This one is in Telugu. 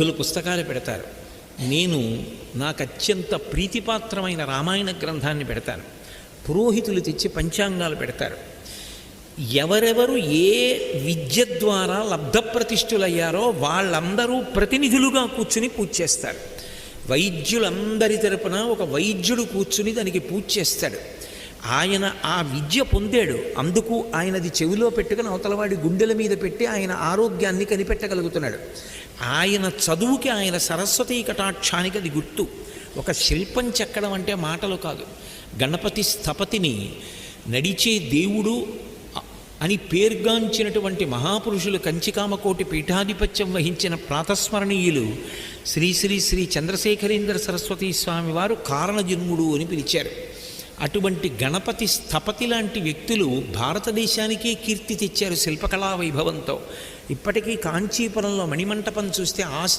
బుద్ధులు పుస్తకాలు పెడతారు. నేను నాకు అత్యంత ప్రీతిపాత్రమైన రామాయణ గ్రంథాన్ని పెడతాను. పురోహితులు తెచ్చి పంచాంగాలు పెడతారు. ఎవరెవరు ఏ విద్య ద్వారా లబ్ధప్రతిష్ఠులయ్యారో వాళ్ళందరూ ప్రతినిధులుగా కూర్చుని పూజ చేస్తారు. వైద్యులందరి తరపున ఒక వైద్యుడు కూర్చుని దానికి పూజ చేస్తాడు. ఆయన ఆ విద్య పొందాడు. అందుకు ఆయనది చెవిలో పెట్టుకుని అవతలవాడి గుండెల మీద పెట్టి ఆయన ఆరోగ్యాన్ని కనిపెట్టగలుగుతున్నాడు. ఆయన చదువుకి ఆయన సరస్వతీ కటాక్షానికి అది గుర్తు. ఒక శిల్పం చెక్కడం అంటే మాటలు కాదు. గణపతి స్థపతిని నడిచే దేవుడు అని పేర్గాంచినటువంటి మహాపురుషులు కంచికామకోటి పీఠాధిపత్యం వహించిన ప్రాతస్మరణీయులు శ్రీ శ్రీ శ్రీ చంద్రశేఖరేంద్ర సరస్వతీ స్వామి వారు కారణజన్ముడు అని పిలిచారు. అటువంటి గణపతి స్థపతి లాంటి వ్యక్తులు భారతదేశానికే కీర్తి తెచ్చారు శిల్పకళా వైభవంతో. ఇప్పటికీ కాంచీపురంలో మణిమంటపం చూస్తే ఆశ్చర్య.